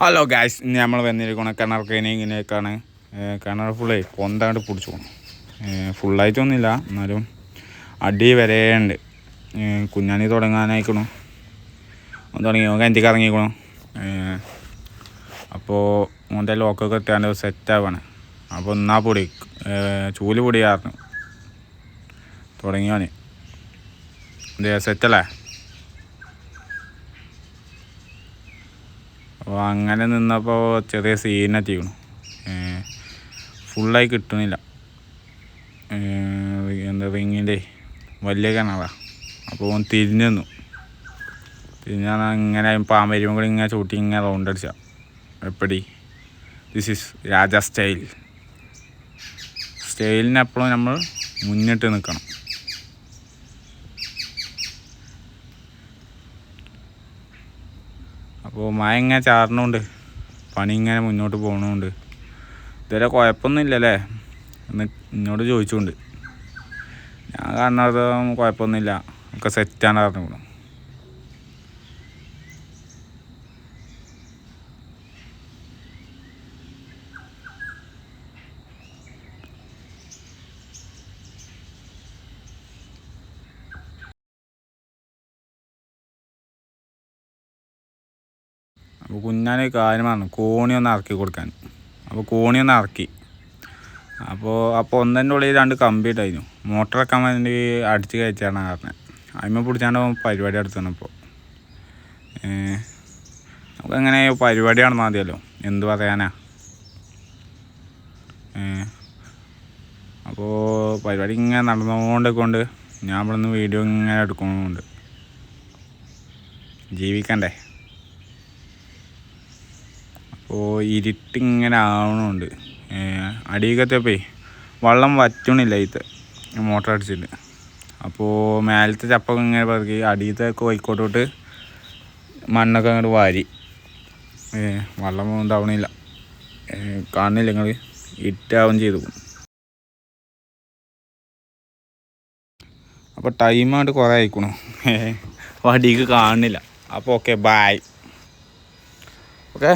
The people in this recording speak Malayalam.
ഹലോ ഗായ്സ് ഇന്ന് നമ്മൾ വന്നിരിക്കണ കിണർ ക്ലീനിങ്ങിനേക്കാണ് കിണർ ഫുള്ളേ പൊന്താണ്ട് പിടിച്ചു പോകണം ഫുള്ളായിട്ടൊന്നുമില്ല എന്നാലും അടി വരെയുണ്ട് കുഞ്ഞാണി തുടങ്ങാനായിക്കണു. തുടങ്ങി. കഞ്ചിക്ക് ഇറങ്ങിക്കണു. അപ്പോൾ ഓന്റെ ലോക്കൊക്കെ എത്താണ്ട് സെറ്റാവാണ് അപ്പോൾ ഒന്നാ പൊടി. ചൂൽ പൊടിയായിരുന്നു തുടങ്ങിയോന് അതെ സെറ്റല്ലേ അപ്പോൾ അങ്ങനെ നിന്നപ്പോൾ ചെറിയ സീനെത്തിക്കണു ഫുള്ളായി കിട്ടുന്നില്ല എന്താ റിങ്ങിന്റെ വലിയ കിണറാ അപ്പോൾ ഓൻ തിരിഞ്ഞു നിന്നു. തിരിഞ്ഞാൽ ഇങ്ങനെ പാമ്പരുമ്പോൾ കൂടി ഇങ്ങനെ ചൂട്ടി ഇങ്ങനെ റൗണ്ട് അടിച്ച. എപ്പടി? ദിസ് ഇസ് രാജ സ്റ്റൈൽ സ്റ്റൈലിനെപ്പോഴും നമ്മൾ മുന്നിട്ട് നിൽക്കണം അപ്പോൾ മഴ ഇങ്ങനെ ചാറണമുണ്ട് പണി ഇങ്ങനെ മുന്നോട്ട് പോകണമുണ്ട് ഇതുവരെ കുഴപ്പമൊന്നുമില്ലല്ലേ? എന്ന് എന്നോട് ചോദിച്ചുകൊണ്ട് ഞാൻ കാണുന്നത് കുഴപ്പമൊന്നുമില്ല. ഒക്കെ സെറ്റാണ് പറഞ്ഞു അപ്പോൾ കുഞ്ഞാന് കാര്യം പറഞ്ഞു കോണി ഒന്ന് ഇറക്കി കൊടുക്കാൻ. അപ്പോൾ കോണി ഒന്ന് ഇറക്കി. അപ്പോൾ അപ്പോൾ ഒന്നിന്റെ ഉള്ളിൽ രണ്ട് കമ്പി ഇട്ടായിരുന്നു. മോട്ടർ വെക്കാൻ വേണ്ടി അടിച്ച് കയറ്റാണ് പറഞ്ഞത് അതിമ പിടിച്ചാണ്ട് പരിപാടി ഇപ്പോൾ നമുക്ക് എങ്ങനെ പരിപാടിയാണ് മതിയല്ലോ എന്ത് പറയാനാ? അപ്പോൾ പരിപാടി ഇങ്ങനെ നടന്നുകൊണ്ടൊക്കെ കൊണ്ട് ഞാൻ ഇവിടെ നിന്ന് വീഡിയോ ഇങ്ങനെ എടുക്കുന്നുണ്ട് ജീവിക്കണ്ടേ? അപ്പോൾ ഇരുട്ടിങ്ങനെ ആവണമുണ്ട് അടിയിക്കത്തപ്പേ വെള്ളം വറ്റണില്ല ഇത് മോട്ടർ അടിച്ചിട്ട്. അപ്പോൾ മേലത്തെ ചപ്പൊക്കെ ഇങ്ങനെ പറക്കി അടിയത്തെ കോഴിക്കോട്ടോട്ട് മണ്ണൊക്കെ അങ്ങോട്ട് വാരി. വെള്ളം ഉണ്ടാവണില്ല. കാണുന്നില്ല നിങ്ങൾ ഇട്ടാവും ചെയ്തു. അപ്പോൾ ടൈമായിട്ട് കുറേ ആയിക്കണു. അടിക്ക് കാണുന്നില്ല. അപ്പോൾ ഓക്കെ ബായ് ഓക്കെ